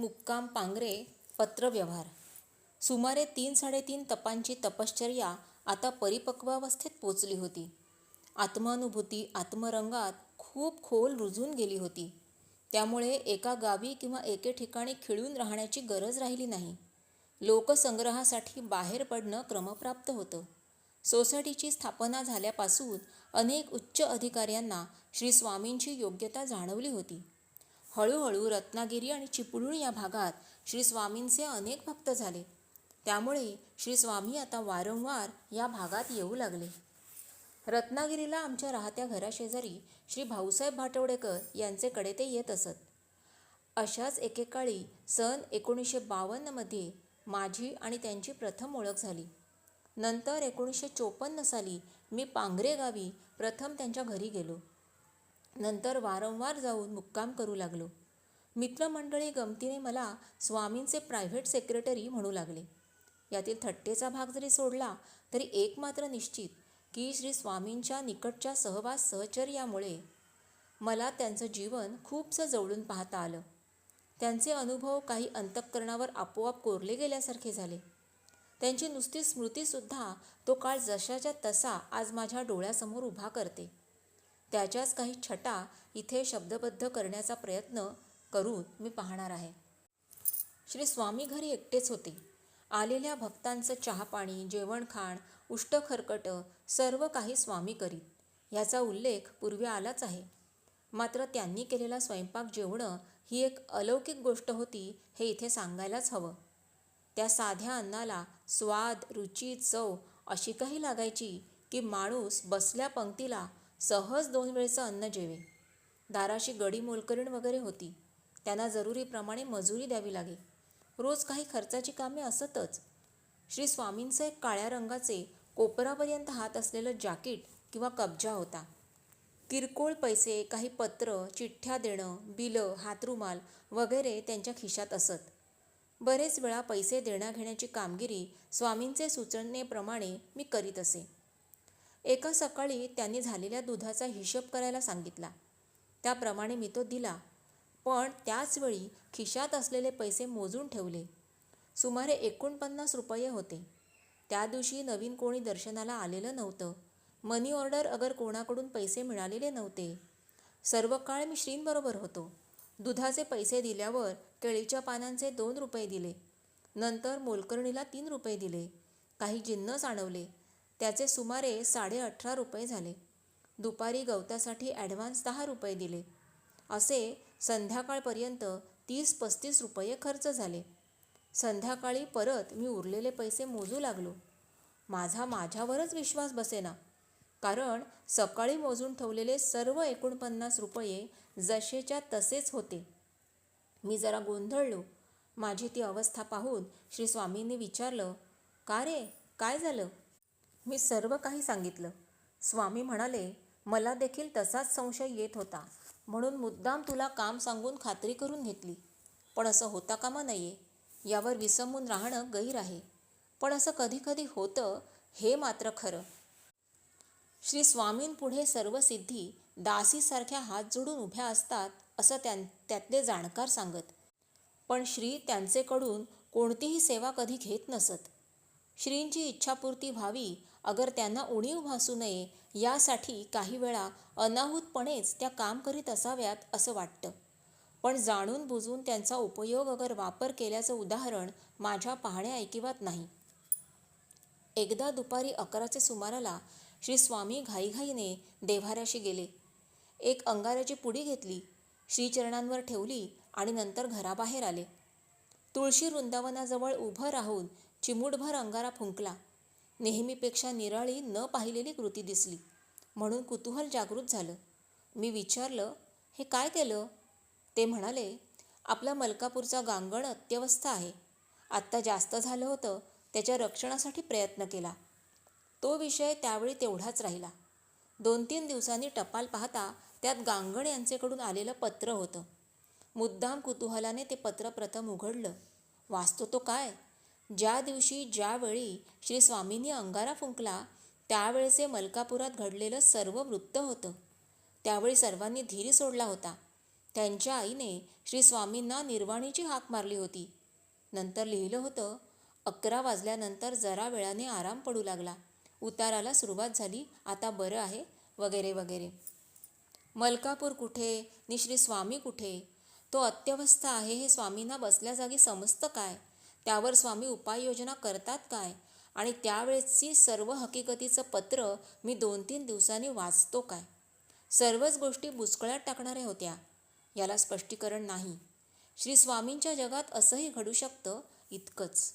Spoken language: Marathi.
मुक्काम पांगरे पत्रव्यवहार. सुमारे तीन साडेतीन तपांची तपश्चर्या आता परिपक्वावस्थेत पोचली होती. आत्मानुभूती आत्मरंगात खूप खोल रुजून गेली होती. त्यामुळे एका गावी किंवा एके ठिकाणी खिळून राहण्याची गरज राहिली नाही. लोकसंग्रहासाठी बाहेर पडणं क्रमप्राप्त होतं. सोसायटीची स्थापना झाल्यापासून अनेक उच्च अधिकाऱ्यांना श्री स्वामींची योग्यता जाणवली होती. हळूहळू रत्नागिरी आणि चिपळूण या भागात श्री स्वामींचे अनेक भक्त झाले. त्यामुळे श्री स्वामी आता वारंवार या भागात येऊ लागले. रत्नागिरीला आमच्या राहत्या घराशेजारी श्री भाऊसाहेब भाटवडेकर यांचेकडे ते येत असत. अशाच एकेकाळी सन एकोणीसशे बावन्नमध्ये माझी आणि त्यांची प्रथम ओळख झाली. नंतर एकोणीसशे चोपन्न साली मी पांगरे गावी प्रथम त्यांच्या घरी गेलो. नंतर वारंवार जाऊन मुक्काम करू लागलो. मित्रमंडळी गमतीने मला स्वामींचे प्रायव्हेट सेक्रेटरी म्हणू लागले. यातील थट्टेचा भाग जरी सोडला तरी एक मात्र निश्चित की श्री स्वामींच्या निकटच्या सहवास सहचर्यामुळे मला त्यांचं जीवन खूपसं जवळून पाहता आलं. त्यांचे अनुभव काही अंतःकरणावर आपोआप कोरले गेल्यासारखे झाले. त्यांची नुसती स्मृतीसुद्धा तो काळ जशाच्या तसा आज माझ्या डोळ्यासमोर उभा करते. त्याच्याच काही छटा इथे शब्दबद्ध करण्याचा प्रयत्न करून मी पाहणार आहे. श्री स्वामी घरी एकटेच होते. आलेल्या भक्तांचं चहापाणी जेवणखाण उष्टखरकट सर्व काही स्वामी करीत. ह्याचा उल्लेख पूर्वी आलाच आहे. मात्र त्यांनी केलेला स्वयंपाक जेवणं ही एक अलौकिक गोष्ट होती हे इथे सांगायलाच हवं. त्या साध्या अन्नाला स्वाद रुची चव अशी काही लागायची की माणूस बसल्या पंक्तीला सहज दोन वेळचं अन्न जेवे. दाराशी गडी मोलकरीण वगैरे होती. त्यांना जरुरीप्रमाणे मजुरी द्यावी लागे. रोज काही खर्चाची कामे असतच. श्री स्वामींचं एक काळ्या रंगाचे कोपरापर्यंत हात असलेलं जॅकेट किंवा कब्जा होता. किरकोळ पैसे काही पत्र चिठ्ठ्या देणं बिलं हातरुमाल वगैरे त्यांच्या खिशात असत. बरेच वेळा पैसे देण्याघेण्याची कामगिरी स्वामींचे सुचनेप्रमाणे मी करीत असे. एका सकाळी त्यांनी झालेल्या दुधाचा हिशोब करायला सांगितला. त्याप्रमाणे मी तो दिला. पण त्याचवेळी खिशात असलेले पैसे मोजून ठेवले. सुमारे एकोणपन्नास रुपये होते. त्या दिवशी नवीन कोणी दर्शनाला आलेलं नव्हतं. मनी ऑर्डर अगर कोणाकडून पैसे मिळालेले नव्हते. सर्व काळ मी श्रींबरोबर होतो. दुधाचे पैसे दिल्यावर केळीच्या पानांचे दोन रुपये दिले. नंतर मोलकर्णीला तीन रुपये दिले. काही जिन्नस आणवले त्याचे सुमारे साडेअठरा रुपये झाले. दुपारी गवतासाठी ॲडव्हान्स दहा रुपये दिले. असे संध्याकाळपर्यंत तीस पस्तीस रुपये खर्च झाले. संध्याकाळी परत मी उरलेले पैसे मोजू लागलो. माझा माझ्यावरच विश्वास बसेना. कारण सकाळी मोजून ठेवलेले सर्व एकोणपन्नास रुपये जसेच्या तसेच होते. मी जरा गोंधळलो. माझी ती अवस्था पाहून श्री स्वामींनी विचारलं का रे? काय झालं? मी सर्व काही सांगितलं. स्वामी म्हणाले मला देखील तसाच संशय येत होता. म्हणून मुद्दाम तुला काम सांगून खात्री करून घेतली. पण असं होता कामा नये. यावर विसंबून राहणं गैर आहे. पण असं कधीकधी होतं हे मात्र खरं श्री स्वामींपुढे सर्व सिद्धी दासीसारख्या हात जोडून उभ्या असतात असं त्यां त्यातले जाणकार सांगत. पण श्री त्यांचेकडून कोणतीही सेवा कधी घेत नसत. श्रींची इच्छापूर्ती व्हावी अगर त्यांना उणीव भासू नये यासाठी काही वेळा अनाहूतपणेच त्या काम करीत असाव्यात असं वाटतं. पण जाणून बुजून त्यांचा उपयोग अगर वापर केल्याचं उदाहरण माझ्या पाहण्या ऐकिवात नाही. एकदा दुपारी अकराचे सुमाराला श्री स्वामी घाईघाईने देव्हाऱ्याशी गेले. एक अंगाऱ्याची पुडी घेतली श्रीचरणांवर ठेवली आणि नंतर घराबाहेर आले. तुळशी वृंदावनाजवळ उभं राहून चिमुटभर अंगारा फुंकला. नेहमीपेक्षा निराळी न पाहिलेली कृती दिसली. म्हणून कुतूहल जागृत झालं. मी विचारलं हे काय केलं? ते म्हणाले आपला मलकापूरचा गांगण अत्यवस्थ आहे. आत्ता जास्त झालं होतं त्याच्या रक्षणासाठी प्रयत्न केला. तो विषय त्यावेळी तेवढाच राहिला. दोन तीन दिवसांनी टपाल पाहता त्यात गांगण यांचेकडून आलेलं पत्र होतं. मुद्दाम कुतूहलाने ते पत्र प्रथम उघडलं. वाचतो तो काय? ज्या दिवशी ज्यावेळी श्री स्वामींनी अंगारा फुंकला त्यावेळेचे मलकापुरात घडलेलं सर्व वृत्त होतं. त्यावेळी सर्वांनी धीर सोडला होता. त्यांच्या आईने श्री स्वामींना निर्वाणीची हाक मारली होती. नंतर लिहिलं होतं अकरा वाजल्यानंतर जरा वेळाने आराम पडू लागला. उताराला सुरुवात झाली आता बरं आहे वगैरे वगैरे. मलकापूर कुठे नि श्री स्वामी कुठे? तो अत्यवस्थ आहे हे स्वामींना बसल्या जागी समजतं काय? त्यावर स्वामी उपाययोजना करतात काय? आणि त्यावेळेसची सर्व हकीकतीचं पत्र मी दोन तीन दिवसांनी वाचतो काय? सर्वच गोष्टी बुचकळ्यात टाकणाऱ्या होत्या. याला स्पष्टीकरण नाही. श्री स्वामींच्या जगात असंही घडू शकतं इतकंच.